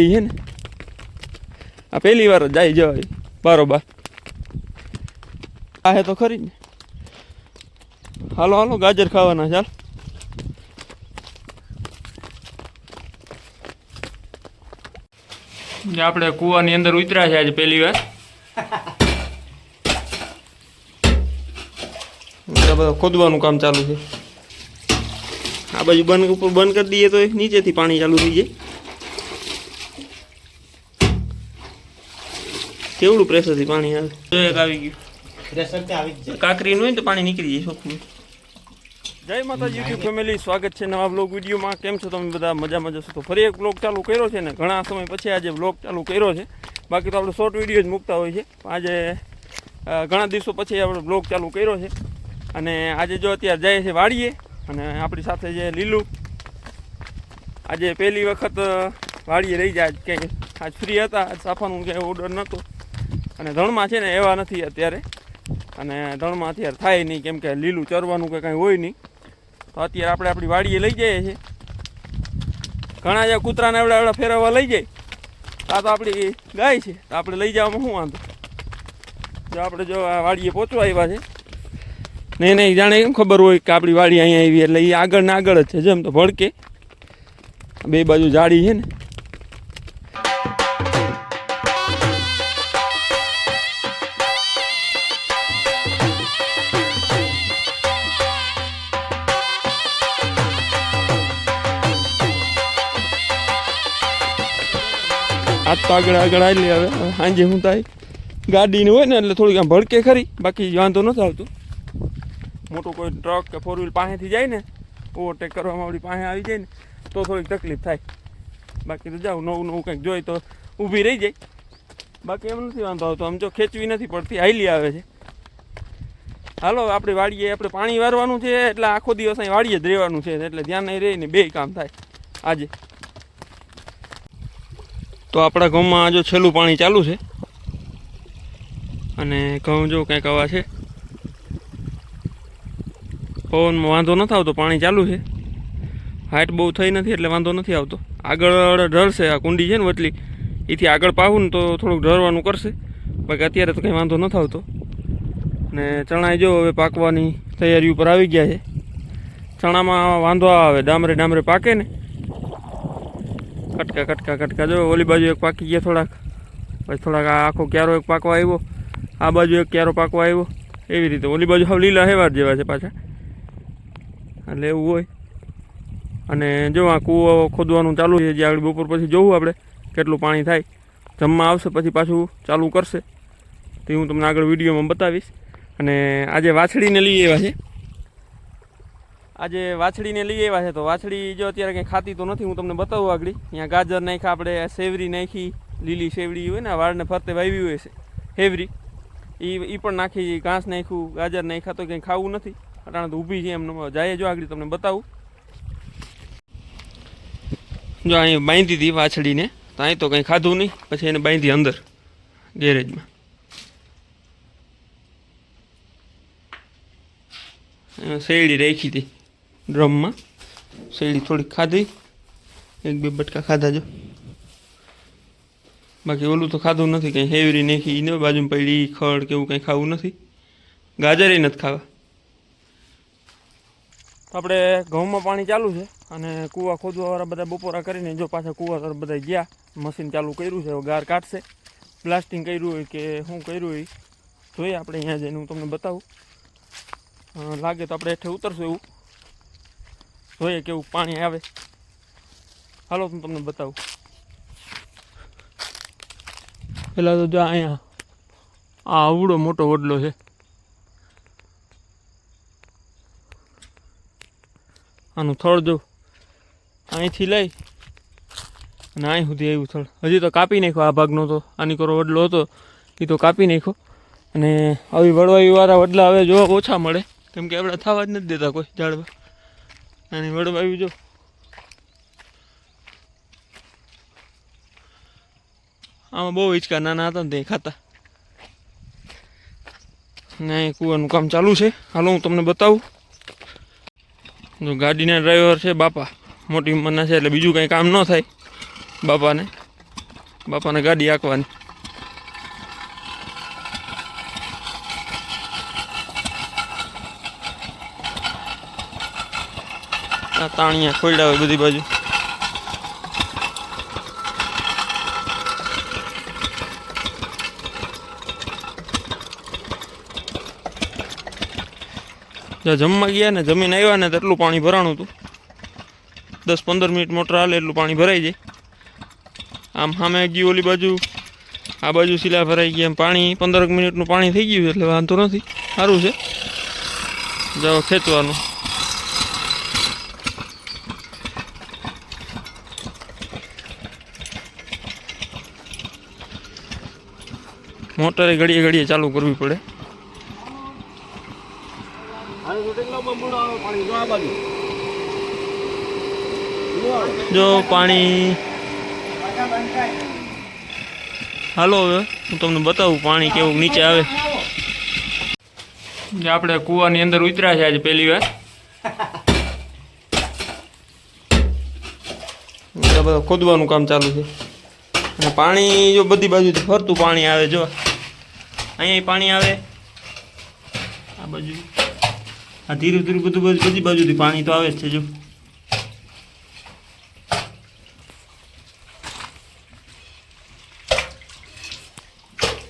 ઈ છે ને? આ પહેલી વાર જાય જવાય. બરોબર. આ હે તો ખરી ને. હાલો હાલો ગાજર ખાવાના ચાલ. આપણે કૂવાની અંદર ઉતર્યા છે આજે પહેલી વાર. બધા ખોદવાનું કામ ચાલુ છે. આ બાજુ બંધ ઉપર બંધ કરી દઈએ તો નીચેથી પાણી ચાલુ થઈ જાય. કેવડું પ્રેશરથી પાણી આવે? એક આવી ગયું. આવી જ જાય. કાકરીનું હોય ને તો પાણી નીકળી જાય ચોખ્ખું. જય માતા યુટ્યુબ ફેમિલી સ્વાગત છે નવા બ્લોગ વિડીયોમાં. કેમ છો તમે બધા? મજા મજા છો તો ફરી એક બ્લોગ ચાલુ કર્યો છે ને ઘણા સમય પછી આજે બ્લોગ ચાલુ કર્યો છે. બાકી તો આપણે શોર્ટ વીડિયો જ મૂકતા હોય છે આજે ઘણા દિવસો પછી આપણે બ્લોગ ચાલુ કર્યો છે. અને આજે જો અત્યારે જાય છે વાડીએ અને આપણી સાથે જે લીલું. આજે પહેલી વખત વાડીએ રહી જાય. કે આજ ફ્રી હતા આજ સાફાનું ક્યાંય ઓર્ડર નહોતો. અને ધણમાં છે ને એવા નથી અત્યારે. અને ધણમાં અત્યારે થાય નહીં, કેમ કે લીલું ચરવાનું કે કાંઈ હોય નહીં. તો અત્યારે આપણે આપણી વાડીએ લઈ જઈએ છીએ. ઘણા જે કૂતરાને એવડા એવડા ફેરવવા લઈ જાય. આ તો આપણી ગાય છે. તો આપણે લઈ જવામાં શું વાંધો? જો આપણે જો આ વાડીએ પહોંચવા આવ્યા છે. નહીં નહીં જાણે કેમ ખબર હોય કે આપણી વાડી અહીંયા આવી, એટલે એ આગળ ને આગળ જ છે, જેમ તો ભડકે. બે બાજુ જાડી છે ને. આજ તો આગળ આગળ આવી. હવે સાંજે હું થાય. ગાડીને હોય ને એટલે થોડીક આમ ભડકે ખરી. બાકી વાંધો નથી આવતો. મોટું કોઈ ટ્રક કે ફોર વ્હીલ પાસેથી જાય ને ઓવરટેક કરવામાં આપણી પાસે આવી જાય ને, તો થોડીક તકલીફ થાય. બાકી તો જાઉં, નવું નવું કંઈક જોઈ તો ઊભી રહી જાય. બાકી એમ નથી વાંધો આવતો. આમ જો ખેંચવી નથી પડતી હાઈલી આવે છે. હાલો, આપણે વાડીએ આપણે પાણી વારવાનું છે, એટલે આખો દિવસ અહીં વાડીએ જ રહેવાનું છે. એટલે ધ્યાન નહીં રહીને બે કામ થાય. આજે. તો આપણા ઘઉંમાં જો છેલ્લું પાણી ચાલુ છે. અને ઘઉં જો કંઈક આવા છે. પવનમાં વાંધો નથી આવતો, પાણી ચાલુ છે. હાઇટ બહુ થઈ નથી એટલે વાંધો નથી આવતો. આગળ ઢળશે આ કુંડી છે ને વચલી એથી આગળ પાવું ને તો થોડુંક ઢળવાનું કરશે. બાકી અત્યારે તો કંઈ વાંધો નથી આવતો. ને ચણા જો હવે પાકવાની તૈયારી ઉપર આવી ગયા છે. ચણામાં વાંધો આવે, ડામરે ડામરે પાકે ને. કટકા કટકા કટકા જો, ઓલી બાજુ એક પાકી ગયા થોડાક. પછી થોડાક આ આખો ક્યારો એક પાકવા આવ્યો. આ બાજુ એક ક્યારો પાકવા આવ્યો. એવી રીતે. ઓલી બાજુ હવે લીલા હેવાર જેવા છે પાછા. એટલે એવું હોય. અને જો આ કૂવો ખોદવાનું ચાલુ છે, જે આગળ બપોર પછી જોવું આપણે, કેટલું પાણી થાય. જમવા આવશે, પછી પાછું ચાલુ કરશે. તે હું તમને આગળ વિડીયોમાં બતાવીશ. અને આજે વાછડીને લઈ આવ્યા છે. આજે વાછડીને લઈ આવ્યા છે. તો વાછડી જો અત્યારે કંઈ ખાતી તો નથી, હું તમને બતાવું આગળ. અહીંયા ગાજર નાખ્યા, આપણે સેવરી નાખી, લીલી સેવડી હોય ને વાળને ફરતે વાવી હોય છે હેવરી એ એ પણ નાખી ઘાસ નાખ્યું, ગાજર નાખ્યા, તો કંઈ ખાવું નથી. અટાણે તો ઊભી છે એમ જાય જો આગળ તમને બતાવું. જો અહીં બાંધી હતી વાછડીને, તો અહીં તો કંઈ ખાધું નહીં, પછી એને બાંધી અંદર, ગેરેજમાં. શેરડી રાખી હતી ડ્રમમાં શેરડી થોડીક ખાધી. એક બે બટકા ખાધા જો. બાકી ઓલું તો ખાધું નથી, કંઈ હેવરી નાખી ને, બાજુમાં પડી ખડ કે એવું કંઈ ખાવું નથી. ગાજરે નથી ખાવા. આપણે ઘઉંમાં પાણી ચાલુ છે અને કૂવા ખોદવાવાળા બધા બપોરા કરીને જો પાછા કૂવા તરફ બધા ગયા, મશીન ચાલુ કર્યું છે ગાર કાઢશે. પ્લાસ્ટિંગ કર્યું હોય કે શું કર્યું હોય જોઈએ આપણે અહીંયા જઈને હું તમને બતાવું. લાગે તો આપણે હેઠે ઉતરશું એવું. જોઈએ કેવું પાણી આવે. હાલો, હું તમને બતાવું. પહેલાં તો જો અહીંયા આ આવડો મોટો વડલો છે. આનું થળ જો અહીંથી લઈ અને અહીં સુધી આવ્યું થળ હજી તો કાપી નાખ્યો આ ભાગનો તો. આની કરો વડલો હતો, એ તો કાપી નાખ્યો. અને આવી વડવાઈવાળા વડલા હવે જોવા ઓછા મળે. કેમ કે આપણે થવા જ નથી દેતા કોઈ ઝાડવા. અને આવી જો આમાં બહુ હિંચકા નાના હતા ને તે ખાતા. ને કૂવાનું કામ ચાલુ છે. હાલો હું તમને બતાવું. જો ગાડીના ડ્રાઈવર છે બાપા. મોટી ઉંમરના છે એટલે બીજું કંઈ કામ ન થાય બાપાને. બાપાને ગાડી આંકવાની. તાણિયા ખોલ્યા હોય બધી બાજુ. જ્યાં જમવા ગયા ને જમીન આવ્યા ને એટલું પાણી ભરાણું હતું. દસ પંદર મિનિટ મોટર હાલે એટલું પાણી ભરાઈ જાય. આમ સામે ગયું ઓલી બાજુ, આ બાજુ શિલા ભરાઈ ગયા. પાણી, પંદરક મિનિટનું પાણી થઈ ગયું એટલે વાંધો નથી. સારું છે. જાઓ ખેંચવાનું. મોટરે ઘડીએ ઘડીએ ચાલુ કરવી પડે. જો પાણી. હાલો હવે, હું તમને બતાવું પાણી કેવું નીચે આવે. જે આપણે કૂવાની અંદર ઉતર્યા છે આજે પહેલી વાર. બધા ખોદવાનું કામ ચાલુ છે. પાણી જો બધી બાજુથી ફરતું પાણી આવે, જો. અહીંયા પાણી આવે. આ બાજુ. આ ધીરે ધીરે બધું બધું, બધી બાજુથી પાણી તો આવે જ છે જો.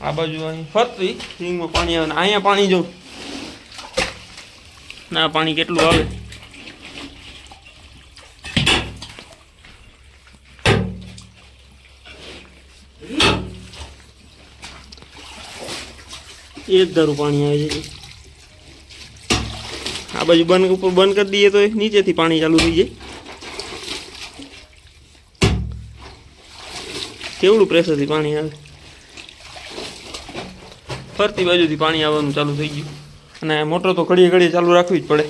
આ બાજુ અહીં ફરતી રિંગમાં પાણી આવે ને અહીંયા પાણી જો. ના પાણી કેટલું આવે? એક ધારું પાણી આવે છે. આ બાજુ બંધ ઉપર બંધ કરી દઈએ તો નીચેથી પાણી ચાલુ થઈ જાય. કેવડું પ્રેશરથી પાણી આવે? ફરતી બાજુથી પાણી આવવાનું ચાલુ થઈ ગયું. અને મોટર તો ઘડીએ ઘડીએ ચાલુ રાખવી જ પડે.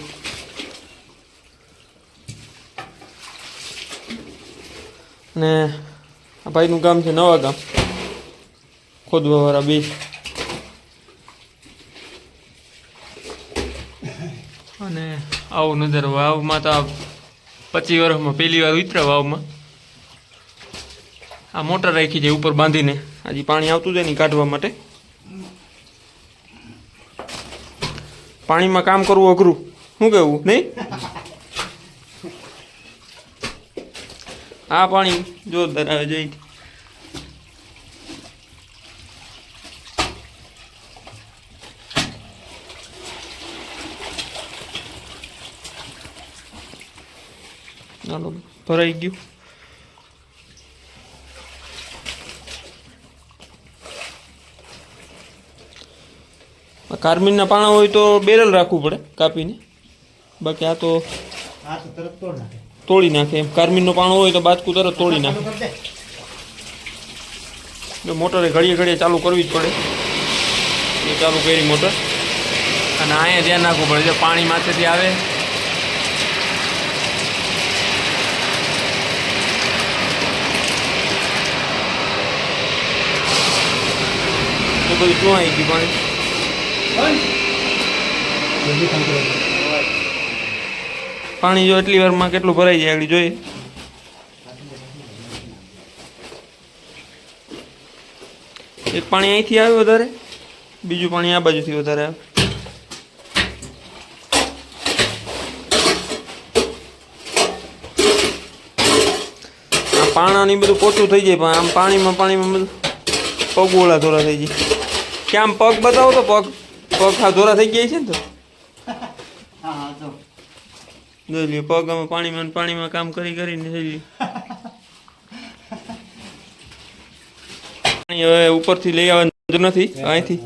અને આ ભાઈનું ગામ છે નવા ગામ. ખોદવાવાળા બે અને આવો નજારો વાવમાં તો પચીસ વર્ષમાં પહેલી વાર ઉતર્યા વાવમાં. આ મોટર રાખી છે ઉપર બાંધીને. હજી પાણી આવતું જાય નહીં કાઢવા માટે. પાણીમાં કામ કરવું અઘરું. શું કહેવું? નહીં? આ પાણી જોરદાર આવે જઈ ચાલો ભરાઈ ગયું આ પાણા હોય તો બેરલ રાખવું પડે કાપીને. બાકી આ તો તોડ નાખે. તોડી નાખે. એમ કાર્બિનનો પાણો હોય તો બાજકું તરત તોડી નાખે. મોટરે ઘડીએ ઘડીએ ચાલુ કરવી જ પડે. એ ચાલુ કરી મોટર. અને અહીંયા ધ્યાન રાખવું પડે. જો પાણી માથેથી આવે બધું શું આવી ગયું પાણી. પાણી જો એટલી વારમાં કેટલું ભરાઈ જાય આગળ જોઈએ. એક પાણી અહીંથી આવે વધારે, બીજું પાણી આ બાજુથી વધારે આવે. આ પાણાની બધું પોચું થઈ જાય પણ આમ પાણીમાં પાણીમાં બધું પગ ઓળા ધોરા થઈ જાય. કે આમ પગ બતાવો તો પગ પગ હા ધોરા થઈ ગયા છે ને તો? જોઈ પગ અમે પાણીમાં પાણીમાં કામ કરી કરીને જોઈ પાણી હવે ઉપરથી લઈ આવવાનું નથી અહીંથી.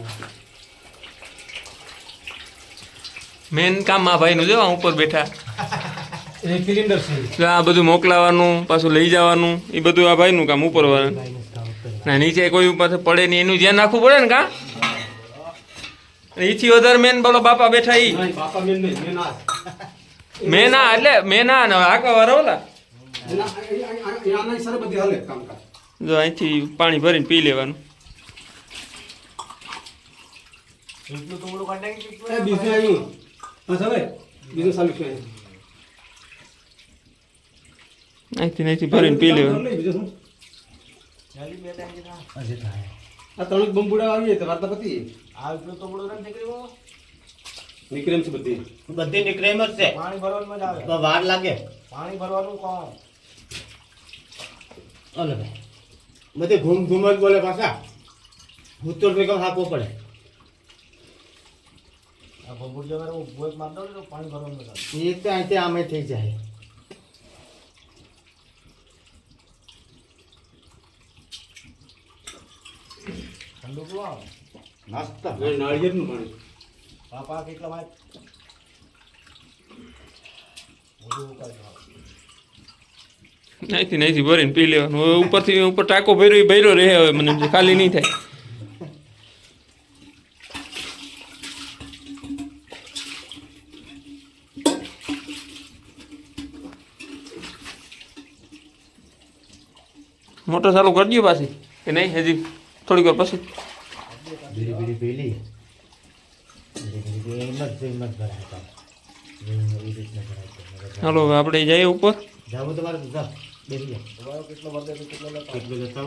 મેન કામ આ ભાઈનું જો ઉપર બેઠા. આ બધું મોકલાવાનું પાછું લઈ જવાનું એ બધું આ ભાઈનું કામ ઉપર વાળાનું. ના નીચે કોઈ પાસે પડે નહીં એનું ધ્યાન રાખવું પડે ને કા? એથી વધારે મેન બોલો બાપા બેઠા ઈ. બાપા મેન નહીં મેન આ મેના એટલે મેના ને આકા ઓલા. એના આના સર બધી હાલે કામકાજ. જો અહીંથી પાણી ભરીને પી લેવાનું. અહીંથી અહીંથી ભરીને પી લેવાનું. આ ત્રણ બંબુડા આવીએ તો વાર્તા પતી આ એટલો તો બડો રન નીકળ્યો ગયો છે બધી. બધી નીકળેમ જ છે. પાણી ભરવાનું જ આવે. તો વાર લાગે. પાણી ભરવાનું કોણ? અલે ભાઈ. બધે ઘૂમ ઘૂમ જ બોલે પાછા. ભૂતોર ભેગમ હાંકવો પડે. આ ભોજ માર તો પાણી ભરવાનું એ તો અહીંથી આમે થઈ જાય. ઠંડુ પીવો મસ્ત નાળિયેરનું પાણી. પાપા કેટલા વાય બધું ઉકાળી નાખો. નાઈથી નાઈથી ભરીને પી લેવાનું. હવે ઉપરથી ઉપર ટાંકો ભર્યો એ ભર્યો રહે હવે મને ખાલી નહીં થાય. મોટર ચાલુ કરજો પાછી. કે નહીં હજી? થોડીક વાર પછી બીડી બીડી પી લઈએ બીડી બીડી પી એમ જ એમ જ ભરાય કામ. એવી રીતના ભરાય છે ચાલો હવે આપણે જઈએ ઉપર. જાવું તમારે ભાઈ કેટલો કેટલો જતા